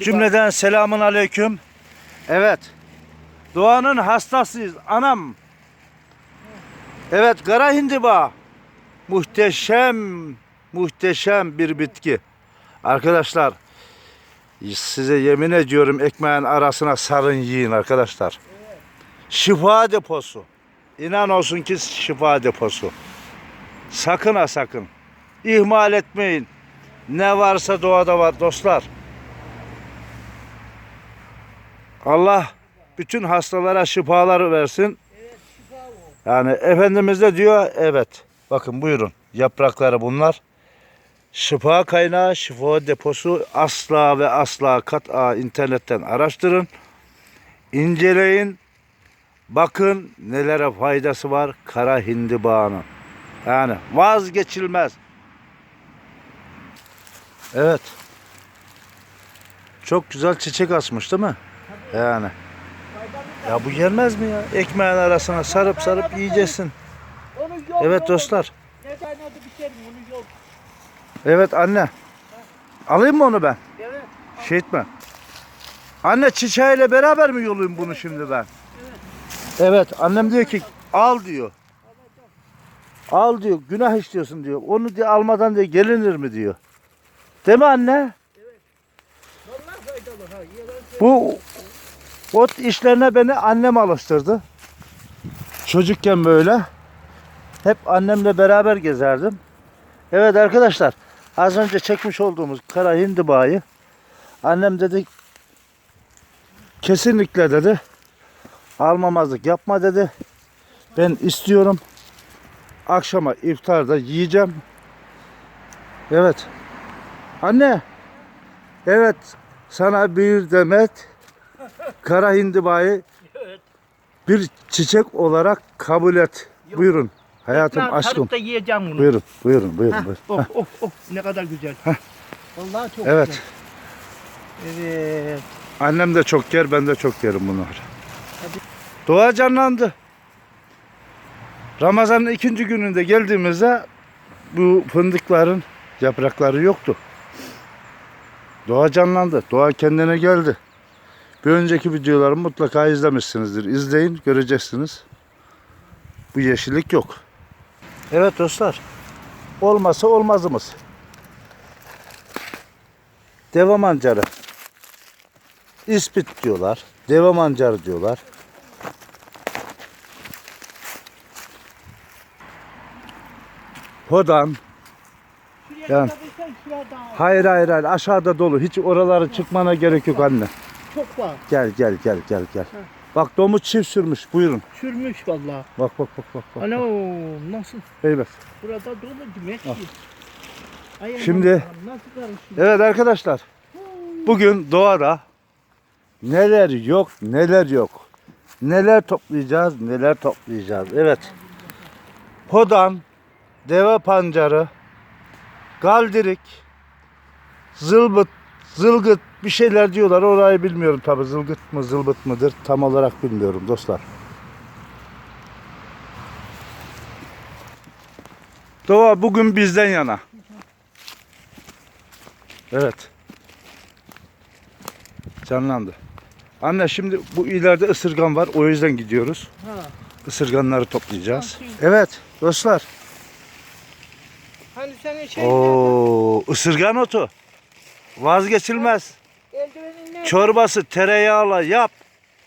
Cümleden selamun aleyküm. Evet. Doğanın hastasıyız. Anam. Evet kara hindiba. Muhteşem, muhteşem bir bitki. Arkadaşlar size yemin ediyorum ekmeğin arasına sarın yiyin arkadaşlar. Şifa deposu. İnan olsun ki şifa deposu. Sakın ha sakın. İhmal etmeyin. Ne varsa doğada var dostlar. Allah bütün hastalara şifalar versin. Yani Efendimiz de diyor evet. Bakın buyurun yaprakları bunlar. Şifa kaynağı, şifa deposu asla ve asla kat'a internetten araştırın. inceleyin. Bakın nelere faydası var kara hindibağının. Yani vazgeçilmez. Evet. Çok güzel çiçek açmış değil mi? Yani. Ya bu gelmez mi ya? Ekmeğin arasına sarıp sarıp yiyeceksin. Evet dostlar. Evet anne. Alayım mı onu ben? Evet. Şey etme. Anne çiçeğiyle beraber mi yolayım bunu şimdi ben? Evet annem diyor ki al diyor. Al diyor günah işliyorsun diyor. Onu diyor almadan diyor gelinir mi diyor. Değil mi anne? Bu ot işlerine beni annem alıştırdı. Çocukken böyle. Hep annemle beraber gezerdim. Evet arkadaşlar. Az önce çekmiş olduğumuz kara hindibayı annem dedi kesinlikle dedi almamazlık yapma dedi. Ben istiyorum. Akşama iftarda yiyeceğim. Evet. Anne. Evet. Sana bir demet kara hindibayı bir çiçek olarak kabul et. Buyurun. Hayatım Ekmeği aşkım. da yiyeceğim bunu. Buyurun, buyurun, buyurun. Heh, buyurun. oh, oh, oh, ne kadar güzel. Vallahi çok Evet. güzel. Evet. Annem de çok yer, ben de çok yerim bunları. Hadi. Doğa canlandı. Ramazan'ın ikinci gününde geldiğimizde bu fındıkların yaprakları yoktu. Doğa canlandı. Doğa kendine geldi. Bir önceki videolarımı mutlaka izlemişsinizdir. İzleyin, göreceksiniz. Bu yeşillik yok. Evet dostlar. Olmasa olmazımız. Deva mancarı. İspit diyorlar. Deva mancarı diyorlar. Hodan. Şuraya Yani. Hayır hayır hayır aşağıda dolu. Hiç oraları çıkmana gerek yok anne. Çok var. Gel gel gel gel gel. Bak domuz çift sürmüş. Buyurun. Sürmüş vallahi. Bak bak bak bak. bak. Ano nasıl? Hey bak. Burada dolu demek ki. Ay, Şimdi-? Evet arkadaşlar. Bugün doğada neler yok neler yok. Neler toplayacağız neler toplayacağız. Evet. Hodan, deve pancarı, galdirik, zılbıt, zılgıt bir şeyler diyorlar. Orayı bilmiyorum tabi zılgıt mı zılbıt mıdır tam olarak bilmiyorum dostlar. Doğa bugün bizden yana. Evet. Canlandı. Anne şimdi bu ileride ısırgan var. O yüzden gidiyoruz. Ha. Isırganları toplayacağız. Evet dostlar. Hani senin şey Oo, ısırgan otu. Vazgeçilmez. Çorbası tereyağla yap.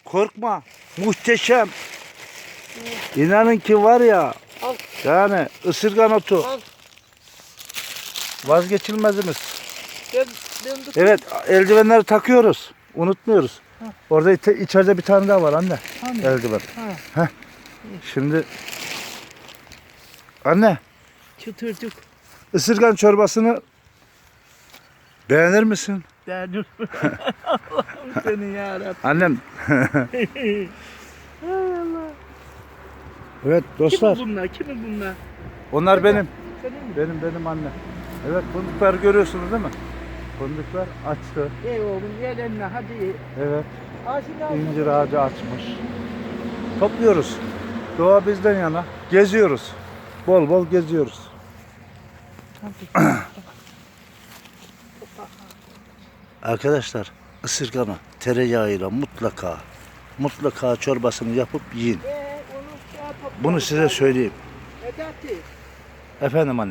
Korkma. Muhteşem. İnanın ki var ya. Yani ısırgan otu vazgeçilmezimiz. Evet eldivenleri takıyoruz. Unutmuyoruz. Orada içeride bir tane daha var anne. Eldiven. Ha. Şimdi anne Çıtırcık. ısırgan çorbasını beğenir misin? Derdim. Allah'ım seni yarabbim. Annem. Hay Allah. Evet dostlar. Kimi bunlar? Kimi bunlar? Onlar benim. Senin mi? Benim benim anne. Evet fındıklar görüyorsunuz değil mi? Fındıklar açtı. Ey oğlum gel eline hadi. Evet. İncir ağacı açmış. Topluyoruz. Doğa bizden yana. Geziyoruz. Bol bol geziyoruz. Arkadaşlar ısırganı tereyağıyla mutlaka mutlaka çorbasını yapıp yiyin. Ee, şey. Bunu size söyleyeyim. Efendim anne.